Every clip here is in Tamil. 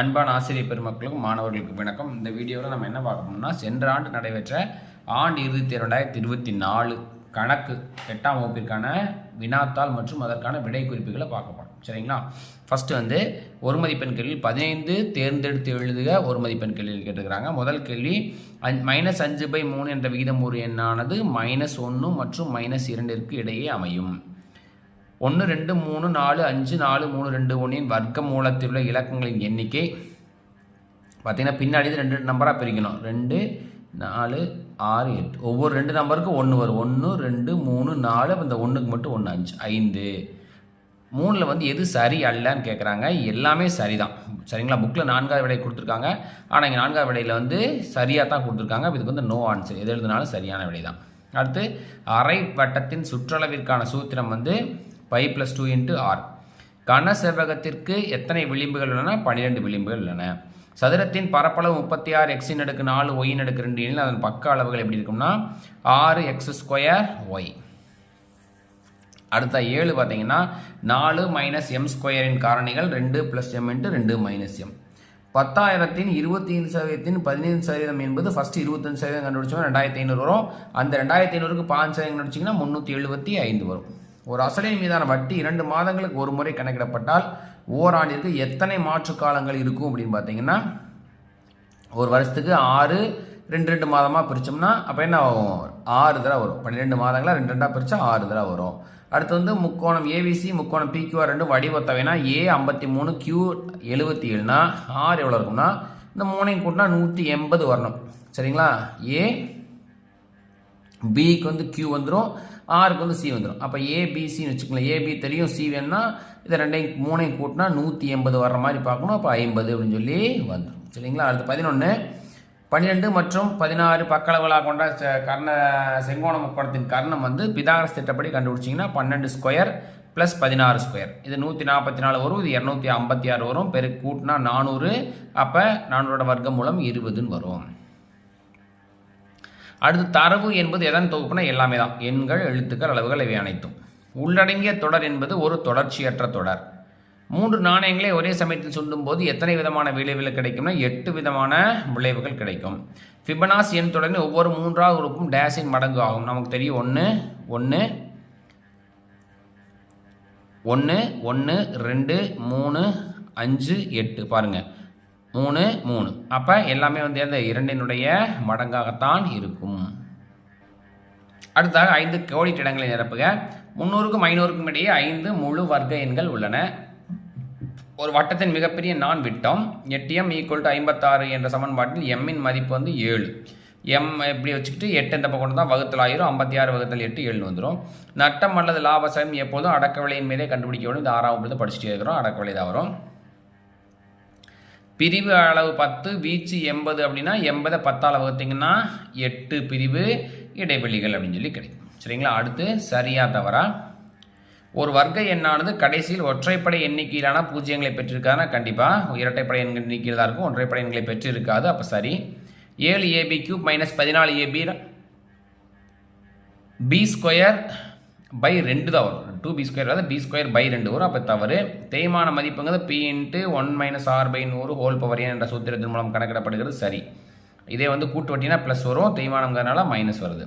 அன்பான ஆசிரியர் பெருமக்களுக்கும் மாணவர்களுக்கும் வணக்கம். இந்த வீடியோவில் நம்ம என்ன பார்க்கணும்னா சென்ற ஆண்டு நடைபெற்ற ஆண்டு இறுதி ரெண்டாயிரத்தி இருபத்தி நாலு கணக்கு எட்டாம் வகுப்பிற்கான வினாத்தாள் மற்றும் அதற்கான விடை குறிப்புகளை பார்க்க போகிறோம் சரிங்களா? ஃபஸ்ட்டு வந்து ஒரு மதிப்பெண் கேள்வி பதினைந்து தேர்ந்தெடுத்து எழுதுக ஒரு மதிப்பெண் கேள்வியில் கேட்டுக்கிறாங்க முதல் கேள்வி அஞ் மைனஸ் அஞ்சு பை மூணு என்ற விகிதம் ஒரு எண்ணானது மைனஸ் ஒன்று மற்றும் மைனஸ் இரண்டிற்கு இடையே அமையும். ஒன்று ரெண்டு மூணு நாலு அஞ்சு நாலு மூணு ரெண்டு ஒன்றின் வர்க்க மூலத்தில் உள்ள இலக்கங்களின் எண்ணிக்கை பார்த்திங்கன்னா பின்னாடி இது ரெண்டு நம்பராக பிரிக்கணும். ரெண்டு நாலு ஆறு எட்டு. ஒவ்வொரு ரெண்டு நம்பருக்கும் ஒன்று வரும். ஒன்று ரெண்டு மூணு நாலு இந்த ஒன்றுக்கு மட்டும் ஒன்று அஞ்சு. ஐந்து. மூணில் வந்து எது சரி அல்லன்னு கேட்குறாங்க எல்லாமே சரிதான். சரிங்களா? புக்கில் நான்காவது விடை கொடுத்துருக்காங்க. ஆனால் இங்கே நான்காவது விடையில் வந்து சரியாக தான் கொடுத்துருக்காங்க. இதுக்கு வந்து நோ ஆன்சர் எது எழுதினாலும் சரியான விடை தான் அடுத்து அரை வட்டத்தின் சுற்றளவிற்கான சூத்திரம் வந்து pi plus two into R கன செவ்வகத்திற்கு எத்தனை விளிம்புகள் உள்ளன? பன்னிரெண்டு விளிம்புகள் உள்ளன. சதுரத்தின் பரப்பளவு முப்பத்தி ஆறு எக்ஸின் அடுக்கு நாலு ஒயின் அடுக்கு ரெண்டு எனில் அதன் பக்க அளவுகள் எப்படி இருக்கும்னா ஆறு எக்ஸ் ஸ்கொயர் ஒய் அடுத்த ஏழு பார்த்தீங்கன்னா நாலு மைனஸ் எம் ஸ்கொயரின் காரணிகள் ரெண்டு ப்ளஸ் எம் இன்ட்டு ரெண்டு மைனஸ் எம் பத்தாயிரத்தின் இருபத்தி ஐந்து சதவீதத்தின் பதினைந்து சதவீதம் என்பது ஃபஸ்ட்டு இருபத்தஞ்சு சதவீதம் கண்டுபிடிச்சோம் ரெண்டாயிரத்தி ஐநூறு வரும். அந்த ரெண்டாயிரத்தி ஐநூறுக்கு பாஞ்சு சதவீதம் கண்டுபிடிச்சிங்கன்னா முந்நூற்றி எழுபத்தி ஐந்து வரும். ஒரு அசலின் மீதான வட்டி இரண்டு மாதங்களுக்கு ஒரு முறை கணக்கிடப்பட்டால் ஓராண்டிற்கு எத்தனை மாற்று காலங்கள் இருக்கும் அப்படின்னு பார்த்தீங்கன்னா ஒரு வருஷத்துக்கு ஆறு ரெண்டு ரெண்டு மாதமாக பிரித்தோம்னா அப்போ என்ன ஆகும்? ஆறு தடவை வரும். பன்னிரெண்டு மாதங்களாக ரெண்டு ரெண்டாக பிரித்தா ஆறு தடவை வரும். அடுத்து வந்து முக்கோணம் ஏபிசி முக்கோணம் பிக்யூஆர் ரெண்டு வடிவத்தவைனா ஏ ஐம்பத்தி மூணு கியூ எழுபத்தி ஏழுனா ஆறு எவ்வளோ இருக்கும்னா இந்த மூணையும் கூட்டினா நூற்றி எண்பது வரணும். சரிங்களா? ஏ பிக்கு வந்து கியூ வந்துடும் ஆறுக்கு வந்து சி வந்துடும் அப்போ ஏபிசின்னு வச்சுக்கோங்களேன். ஏபி தெரியும். சி வேணும்னா இதை ரெண்டையும் மூணையும் கூட்டினா நூற்றி எண்பது வர்ற மாதிரி பார்க்கணும். அப்போ ஐம்பது அப்படின்னு சொல்லி வந்துடும் சரிங்களா? அடுத்து பதினொன்று பன்னிரெண்டு மற்றும் பதினாறு பக்களவுகளாக கொண்ட ச- கர்ண செங்கோண முக்கோணத்தின் கர்ணம் வந்து பிதாகரஸ் திட்டப்படி கண்டுபிடிச்சிங்கன்னா பன்னெண்டு ஸ்கொயர் ப்ளஸ் பதினாறு ஸ்கொயர். இது நூற்றி நாற்பத்தி நாலு வரும். இது இரநூத்தி ஐம்பத்தி ஆறு வரும். பெரு கூட்டினா நானூறு. அப்போ நானூறோட வர்க்கம் மூலம் இருபதுன்னு வரும். அடுத்து தரவு என்பது எதன் தொகுப்புனா எல்லாமே தான். எண்கள் எழுத்துக்கள் அளவுகள் இவை அனைத்தும். உள்ளடங்கிய தொடர் என்பது ஒரு தொடர்ச்சியற்ற தொடர். மூன்று நாணயங்களை ஒரே சமயத்தில் சொல்லும் போது எத்தனை விதமான விளைவுகள் கிடைக்கும்னா எட்டு விதமான விளைவுகள் கிடைக்கும். ஃபிபனாஸ் எண் தொடரின் ஒவ்வொரு மூன்றாவது உறுப்பும் டேஷின் மடங்கு ஆகும். நமக்கு தெரியும் ஒன்று ஒன்று ஒன்று ஒன்று ரெண்டு மூணு அஞ்சு எட்டு. பாருங்கள் மூணு மூணு. அப்போ எல்லாமே வந்து அந்த இரண்டினுடைய மடங்காகத்தான் இருக்கும். அடுத்ததாக ஐந்து கோடிட்ட இடங்களை நிரப்புக. முந்நூறுக்கும் ஐநூறுக்கும் இடையே ஐந்து முழு வர்க்க எண்கள் உள்ளன. ஒரு வட்டத்தின் மிகப்பெரிய நான் விட்டம் எட்டு எம் ஈக்குவல் டு ஐம்பத்தாறு என்ற சமன்பாட்டில் எம்மின் மதிப்பு வந்து ஏழு. எம் இப்படி வச்சுக்கிட்டு எட்டு இந்த பக்கம் தான் வகுத்தல் ஆயிரும். ஐம்பத்தி ஆறு வகுத்தல் எட்டு ஏழு வந்துடும் நட்டம் அல்லது லாபசம் எப்போதும் அடக்க விலையின் மீதே கண்டுபிடிக்க வேண்டும். இந்த ஆறாம் படிச்சுட்டே இருக்கிறோம். அடக்க விலை தான் வரும். பிரிவு அளவு பத்து வீச்சு எண்பது அப்படின்னா எண்பதை பத்தால் வகுத்திங்கன்னா எட்டு பிரிவு இடைவெளிகள் அப்படின்னு சொல்லி கிடைக்கும். சரிங்களா? அடுத்து சரியாக தவறா? ஒரு வர்க்க எண்ணானது கடைசியில் ஒற்றைப்படை எண்ணிக்கையிலான பூஜ்ஜியங்களை பெற்றிருக்காதுன்னா கண்டிப்பாக இரட்டைப்படை எண்கள் எண்ணிக்கையில் தான் இருக்கும். ஒற்றைப்படை எண்களை பெற்றிருக்காது. அப்போ சரி. ஏழு ஏபி கியூப் மைனஸ் பதினாலு ஏபி பி ஸ்கொயர் பை ரெண்டு தான் வரும். டூ பி ஸ்கொயர் அதாவது பி ஸ்கொயர் பை ரெண்டு வரும். அப்போ தவறு. தேய்மான மதிப்புங்கிறது P into one minus R by நூறு ஹோல் பவர் ஏன் என்ற சூத்திரத்தின் மூலம் கணக்கிடப்படுகிறது. சரி. இதே வந்து கூட்டு வட்டினா ப்ளஸ் வரும். தேய்மானங்கிறதுனால மைனஸ் வருது.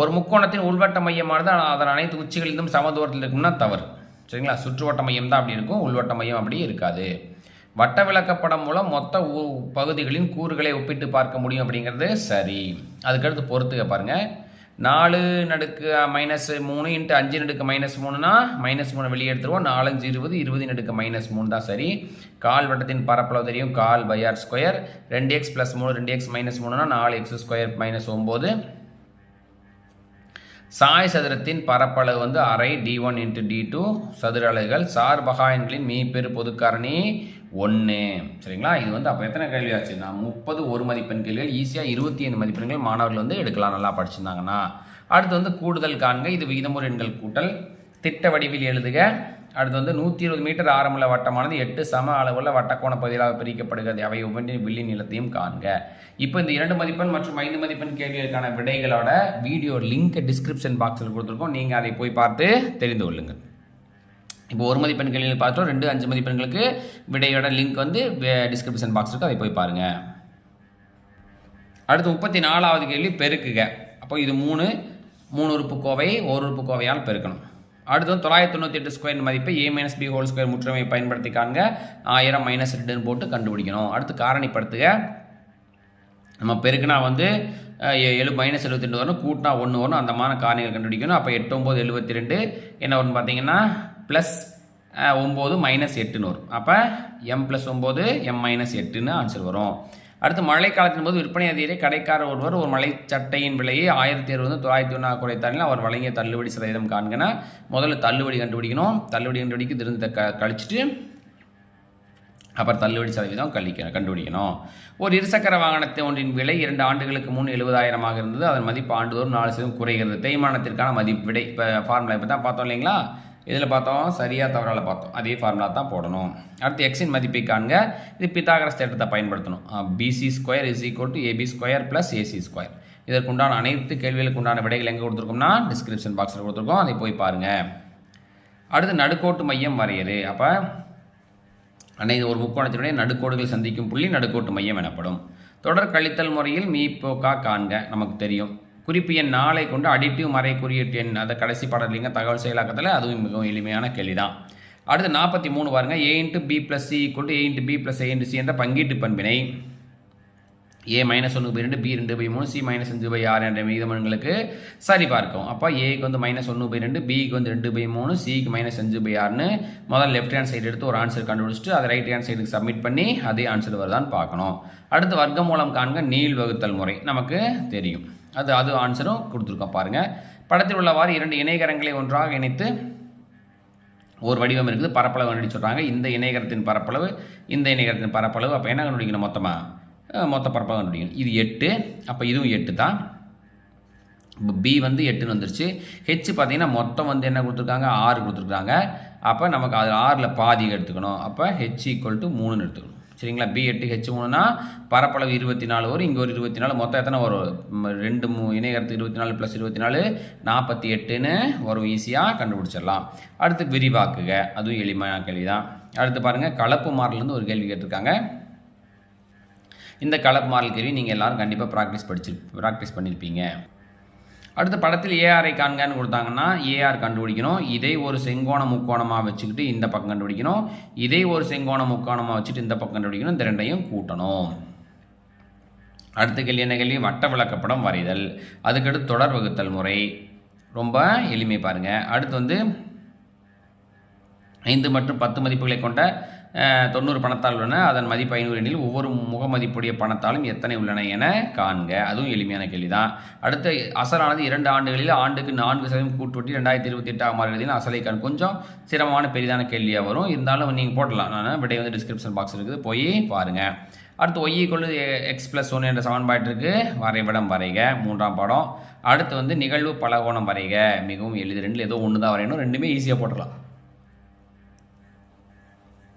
ஒரு முக்கோணத்தின் உள்வட்ட மையமானது அதன் அனைத்து உச்சிகளிலும் சமதூரத்தில் இருக்கும்னா தவறு. சரிங்களா? சுற்றுவட்ட மையம் தான் அப்படி இருக்கும். உள்வட்ட மையம் அப்படி இருக்காது. வட்ட விளக்கப்படம் மூலம் மொத்த பகுதிகளின் கூறுகளை ஒப்பிட்டு பார்க்க முடியும் அப்படிங்கிறது சரி. அதுக்கடுத்து பொறுத்துக்க பாருங்கள் நாலு நடுக்கு மைனஸ் மூணு இன்ட்டு அஞ்சு நடுக்கு மைனஸ் மூணுனா மைனஸ் மூணு வெளியே எடுத்துருவோம். நாலஞ்சு இருபது இருபது நடுக்கு மைனஸ் மூணு தான் சரி. கால் வட்டத்தின் பரப்பளவு தெரியும். கால் பை ஆர் ஸ்கொயர் ரெண்டு எக்ஸ் ப்ளஸ் மூணு ரெண்டு எக்ஸ் மைனஸ் மூணுனா நாலு எக்ஸ் ஸ்கொயர் மைனஸ் ஒம்பது சாய் சதுரத்தின் பரப்பளவு வந்து அரை D one into D two சதுர அலகுகள் சார்பகாயன்களின் மீப்பெரு பொதுக்காரணி. ஒன்று சரிங்களா? இது வந்து அப்போ எத்தனை கேள்வி ஆச்சுன்னா முப்பது ஒரு மதிப்பெண் கேள்விகள் ஈஸியாக இருபத்தி ஐந்து மதிப்பெண்கள் மாணவர்கள் வந்து எடுக்கலாம் நல்லா படிச்சிருந்தாங்கன்னா. அடுத்து வந்து கூடுதல் காண்க இது விகிதமுறு எண்கள் கூட்டல். திட்ட வடிவில் எழுதுக. அடுத்து வந்து நூற்றி இருபது மீட்டர் ஆரமுள்ள வட்டமானது எட்டு சம அளவுள்ள வட்டக்கோண பகுதிகளாக பிரிக்கப்படுகிறது. அவை ஒவ்வொன்றின் வில்லி நிலத்தையும் காண்க. இப்போ இந்த இரண்டு மதிப்பெண் மற்றும் ஐந்து மதிப்பெண் கேள்விகளுக்கான விடைகளோட வீடியோ லிங்க் டிஸ்கிரிப்ஷன் பாக்ஸில் கொடுத்துருக்கோம். நீங்கள் அதை போய் பார்த்து தெரிந்து கொள்ளுங்கள். இப்போ ஒரு மதிப்பெண் கேள்வியில் பார்த்தோம் ரெண்டு அஞ்சு மதிப்பெண்களுக்கு விடையோட லிங்க் வந்து டிஸ்கிரிப்ஷன் பாக்ஸ் இருக்குது அதை போய் பாருங்கள் அடுத்து முப்பத்தி நாலாவது கேள்வி பெருக்குக. அப்போ இது மூணு மூணு உறுப்பு கோவை ஒரு உறுப்பு கோவையால் பெருக்கணும். அடுத்து தொள்ளாயிரத்தி தொண்ணூற்றி எட்டு ஸ்கொயர் மதிப்பை A minus B whole square முற்றுமை பயன்படுத்தி காண்க. ஆயிரம் மைனஸ் ரெண்டுன்னு போட்டு கண்டுபிடிக்கணும். அடுத்து காரணிப்படுத்துக. நம்ம பெருக்குனா வந்து ஏழு எழு மைனஸ் எழுபத்தி ரெண்டு வரும் கூட்டினா ஒன்று வரும் அந்த மாதிரி காரணிகள் கண்டுபிடிக்கணும். அப்போ எட்டு ஒம்பது எழுபத்தி ரெண்டு. என்ன வரும்னு பார்த்தீங்கன்னா ப்ளஸ் ஒம்பது மைனஸ் எட்டுன்னு வரும். அப்போ எம் ப்ளஸ் ஒம்பது எம் மைனஸ் எட்டுன்னு ஆன்சர் வரும். அடுத்து மழை காலத்தின் போது விற்பனை அதிகாரி கடைக்காரர் ஒருவர் ஒரு மலை சட்டையின் விலையை ஆயிரத்தி அறுபது தொள்ளாயிரத்தி ஒன்றா குறைத்தாரில் அவர் வழங்கிய தள்ளுபடி சதவீதம் காண்கனா முதல்ல தள்ளுபடி கண்டுபிடிக்கணும். தள்ளுபடி கண்டுபிடிக்க திருந்த க கழிச்சிட்டு அப்புறம் தள்ளுபடி சதவீதம் கழிக்க கண்டுபிடிக்கணும். ஒரு இருசக்கர வாகனத்தை ஒன்றின் விலை இரண்டு ஆண்டுகளுக்கு முன் எழுபதாயிரமாக இருந்தது. அதன் மதிப்பு ஆண்டுதோறும் நாலு சதவீதம் குறைகிறது. தேய்மானத்திற்கான மதிப்பு விடை இப்போ ஃபார்முலா இப்போ தான் பார்த்தோம் இல்லைங்களா? இதில் பார்த்தோம்? சரியாக தவறால் பார்த்தோம். அதே ஃபார்முலா தான் போடணும். அடுத்து எக்ஸின் மதிப்பை காண்க. இது பித்தாகரஸ் தேட்டத்தை பயன்படுத்தணும். BC square is equal to AB square plus AC square இதற்குண்டான அனைத்து கேள்விகளுக்கு உண்டான விடைகள் எங்கே கொடுத்துருக்கோம்னா டிஸ்கிரிப்ஷன் பாக்ஸில் கொடுத்துருக்கோம். அதை போய் பாருங்கள் அடுத்து நடுக்கோட்டு மையம் வரையறு. அப்போ அனைத்து ஒரு முக்கோணத்தினுடைய நடுக்கோடுகள் சந்திக்கும் புள்ளி நடுக்கோட்டு மையம் எனப்படும். தொடர் கழித்தல் முறையில் மீப்போக்கா காண்க. நமக்கு தெரியும். குறிப்பு எண் நாளை கொண்டு அடிட்டிவ் மறை குறியீட்டு எண் அதை கடைசி பாடலிங்க தகவல் செயலாக்கத்தில் அதுவும் மிகவும் எளிமையான கேள்வி தான் அடுத்து நாற்பத்தி மூணு பாருங்கள் A into B plus C கொண்டு A into B plus A into C என்ற பங்கீட்டு பண்பினை. ஏ மைனஸ் ஒன்று பை ரெண்டு பி ரெண்டு பை மூணு சி மைனஸ் அஞ்சு பை ஆறு என்ற விகிதமன்களுக்கு சரி பார்க்கும் அப்போ ஏக்கு வந்து மைனஸ் ஒன்று பை ரெண்டு பிக்கு வந்து ரெண்டு பை மூணு சிக்கு மைனஸ் அஞ்சு பை ஆறுன்னு முதல்ல லெஃப்ட் ஹேண்ட் சைடு எடுத்து ஒரு ஆன்சர் கண்டுபிடிச்சிட்டு அதை ரைட் ஹேண்ட் சைடுக்கு சப்மிட் பண்ணி அதே ஆன்சர் வருதான்னு பார்க்கணும். அடுத்து வர்க்க மூலம் காண்க நீள் வகுத்தல் முறை. நமக்கு தெரியும். அது அது ஆன்சரும் கொடுத்துருக்கோம் பாருங்கள் படத்தில் உள்ளவாறு இரண்டு இணைகரங்களை ஒன்றாக இணைத்து ஒரு வடிவம் இருக்குது. பரப்பளவு கண்டுபிடிச்சு சொல்கிறாங்க இந்த இணையகரத்தின் பரப்பளவு இந்த இணையகரத்தின் பரப்பளவு. அப்போ என்ன கண்டுபிடிக்கணும் மொத்தமாக மொத்த பரப்பளவு கண்டுபிடிக்கணும். இது எட்டு அப்போ இதுவும் எட்டு தான் இப்போ பி வந்து எட்டுன்னு வந்துருச்சு. ஹெச் பார்த்தீங்கன்னா மொத்தம் வந்து என்ன கொடுத்துருக்காங்க? ஆறு கொடுத்துருக்காங்க. அப்போ நமக்கு அது ஆறில் பாதி எடுத்துக்கணும். அப்போ ஹெச் ஈக்குவல் டு மூணுன்னு எடுத்துக்கணும். சரிங்களா? பி எட்டு ஹெச் மூணுனா பரப்பளவு இருபத்தி நாலு வரும். இங்கே ஒரு இருபத்தி நாலு மொத்தம் எத்தனை வரும்? ரெண்டு மூ இணையகரத்து இருபத்தி நாலு ப்ளஸ் இருபத்தி நாலு நாற்பத்தி எட்டுன்னு வரும். ஈஸியாக கண்டுபிடிச்சிடலாம். அடுத்து விரிவாக்குக. அதுவும் எளிமையான கேள்வி தான் அடுத்து பாருங்கள் கலப்பு மாடல்லேருந்து ஒரு கேள்வி கேட்டிருக்காங்க. இந்த கலப்பு மாடல் கேள்வி நீங்கள் எல்லோரும் கண்டிப்பாக ப்ராக்டிஸ் படிச்சு ப்ராக்டிஸ் பண்ணியிருப்பீங்க அடுத்த படத்தில் ஏஆரை காண்கன்னு கொடுத்தாங்கன்னா ஏஆர் கண்டுபிடிக்கணும். இதை ஒரு செங்கோண முக்கோணமாக வச்சுக்கிட்டு இந்த பக்கம் கண்டுபிடிக்கணும். இதை ஒரு செங்கோண முக்கோணமாக வச்சுட்டு இந்த பக்கம் கண்டுபிடிக்கணும். இந்த ரெண்டையும் கூட்டணும். அடுத்த கேள்வி என்ன கேள்வி? வட்ட விளக்கப்படம் வரைதல். அதுக்கடுத்து தொடர் வகுத்தல் முறை. ரொம்ப எளிமை பாருங்கள் அடுத்து வந்து ஐந்து மற்றும் பத்து மதிப்புகளை கொண்ட தொண்ணூறு பணத்தால் உள்ளன. அதன் மதிப்பு ஐநூறு எண்ணில் ஒவ்வொரு முகமதிப்புடைய பணத்தாலும் எத்தனை உள்ளன என காண்க. அதுவும் எளிமையான கேள்வி தான் அடுத்து அசலானது இரண்டு ஆண்டுகளில் ஆண்டுக்கு நான்கு சதவீதம் கூட்டுவட்டி ரெண்டாயிரத்தி இருபத்தி எட்டாம் ஆண்டு அசலை காண். கொஞ்சம் சிரமமான பெரிதான கேள்வியாக வரும். இருந்தாலும் நீங்கள் போடலாம் நான் விடை வந்து டிஸ்கிரிப்ஷன் பாக்ஸ் இருக்குது. போய் பாருங்கள் அடுத்து ஒய் கொள்ளு எக்ஸ் ப்ளஸ் ஒன் என்ற சமன்பாட்டிற்கு வரைபடம் வரைக. மூன்றாம் படம். அடுத்து வந்து நிகழ்வு பலகோணம் வரைக. மிகவும் எளிது. ரெண்டு ஏதோ ஒன்று தான் வரையணும். ரெண்டுமே ஈஸியாக போட்டுடலாம்.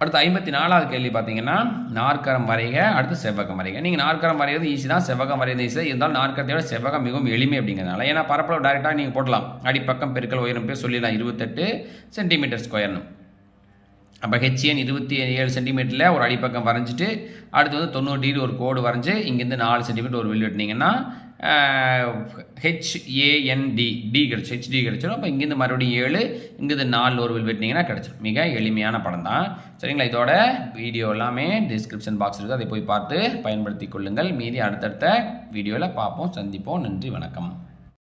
அடுத்து ஐம்பத்தி நாலாவது கேள்வி பார்த்தீங்கன்னா நாற்கரம் வரைக அடுத்து செவ்வகம் வரைக. நீங்கள் நாற்கரம் வரைகிறது ஈஸி தான் செவ்வகம் வரைகிறது ஈஸி இருந்தாலும் நாற்கரத்தை விட செவ்வகம் மிகவும் எளிமை அப்படிங்கிறதுனால ஏன்னா பரப்பளவு டேரெக்டாக நீங்கள் போடலாம். அடிப்பக்கம் பெருக்கல் உயரம் பேர் சொல்லிடலாம் இருபத்தெட்டு சென்டிமீட்டர் ஸ்கொயர்னு அப்போ ஹெச்என் இருபத்தி ஏழு சென்டிமீட்டரில் ஒரு அடிப்பக்கம் வரைஞ்சிட்டு அடுத்து வந்து தொண்ணூறு டிகிரி ஒரு கோடு வரைஞ்சி இங்கேருந்து நாலு சென்டிமீட்டர் ஒரு வில் வெட்டினீங்கன்னா H A N D D கிடச்சி ஹெச்டி கிடச்சிடும் அப்போ இங்கேருந்து மறுபடியும் ஏழு இங்கேருந்து நாலு ஒரு வில் வெட்டினீங்கன்னா கிடச்சிடும் மிக எளிமையான படம் தான் சரிங்களா? இதோட வீடியோ எல்லாமே டிஸ்கிரிப்ஷன் பாக்ஸ் இருக்குது அதை போய் பார்த்து பயன்படுத்தி கொள்ளுங்கள். மீதி அடுத்தடுத்த வீடியோவில் பார்ப்போம் சந்திப்போம். நன்றி வணக்கம்.